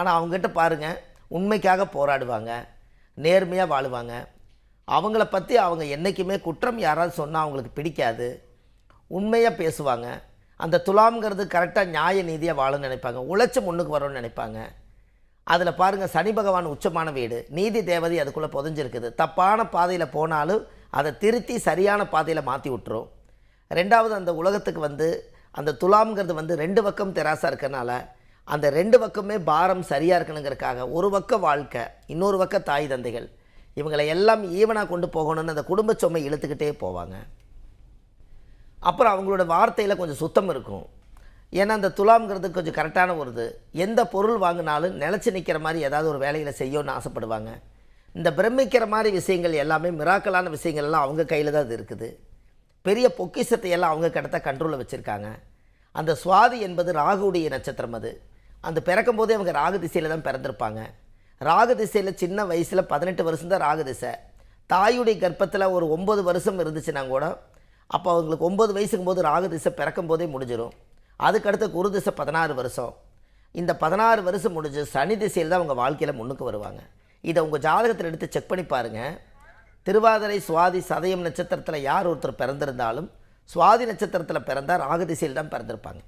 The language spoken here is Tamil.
ஆனால் அவங்ககிட்ட பாருங்கள் உண்மைக்காக போராடுவாங்க. நேர்மையாக வாழுவாங்க. அவங்கள பற்றி அவங்க என்றைக்குமே குற்றம் யாராவது சொன்னால் அவங்களுக்கு பிடிக்காது. உண்மையாக பேசுவாங்க. அந்த துலாம்ங்கிறது கரெக்டாக நியாய நீதியாக வாழணும்னு நினைப்பாங்க. உழைச்சி முன்னுக்கு வரணும்னு நினைப்பாங்க. அதில் பாருங்கள் சனி பகவான் உச்சமான வீடு. நீதி தேவதை அதுக்குள்ளே புதைஞ்சிருக்குது. தப்பான பாதையில் போனாலும் அதை திருத்தி சரியான பாதையில் மாற்றி விட்டுரும். ரெண்டாவது அந்த உலகத்துக்கு வந்து அந்த துலாம்ங்கிறது வந்து ரெண்டு பக்கம் தெராசாக இருக்கிறனால அந்த ரெண்டு பக்கமே பாரம் சரியாக இருக்கணுங்கிறதுக்காக ஒரு பக்கம் வாழ்க்கை இன்னொரு பக்கம் தாய் தந்தைகள் இவங்களை எல்லாம் ஈவனாக கொண்டு போகணும்னு அந்த குடும்ப சுமை இழுத்துக்கிட்டே போவாங்க. அப்புறம் அவங்களோட வார்த்தையில் கொஞ்சம் சுத்தம் இருக்கும். ஏன்னா அந்த துலாம்ங்கிறது கொஞ்சம் கரெக்டான ஒரு இது. எந்த பொருள் வாங்கினாலும் நிலச்சி நிற்கிற மாதிரி ஏதாவது ஒரு வேலையில் செய்யணும்னு ஆசைப்படுவாங்க. இந்த பிரமிக்கிற மாதிரி விஷயங்கள் எல்லாமே மிராக்கலான விஷயங்கள் எல்லாம் அவங்க கையில் தான் அது இருக்குது. பெரிய பொக்கிஷத்தை எல்லாம் அவங்க கிட்ட கண்ட்ரோலில் வச்சுருக்காங்க. அந்த சுவாதி என்பது ராகுடைய நட்சத்திரம் அது. அந்த பிறக்கும் போதே அவங்க ராகு திசையில் தான் பிறந்திருப்பாங்க. ராகு திசையில் சின்ன வயசில் பதினெட்டு வருஷம் தான் ராகு திசை. தாயுடைய கர்ப்பத்தில் ஒரு ஒம்பது வருஷம் இருந்துச்சுன்னா கூட அப்போ அவங்களுக்கு ஒம்பது வயசுக்கும் போது ராகு திசை பிறக்கும் போதே முடிஞ்சிடும் அதுக்கடுத்து குரு திசை பதினாறு வருஷம். இந்த பதினாறு வருஷம் முடிஞ்சு சனி திசையில் தான் அவங்க வாழ்க்கையில் முன்னுக்கு வருவாங்க. இதை உங்கள் ஜாதகத்தில் எடுத்து செக் பண்ணி பாருங்கள் திருவாதிரை சுவாதி சதயம் நட்சத்திரத்தில் யார் ஒருத்தர் பிறந்திருந்தாலும் சுவாதி நட்சத்திரத்தில் பிறந்தால் ராகு திசையில் தான் பிறந்திருப்பாங்க.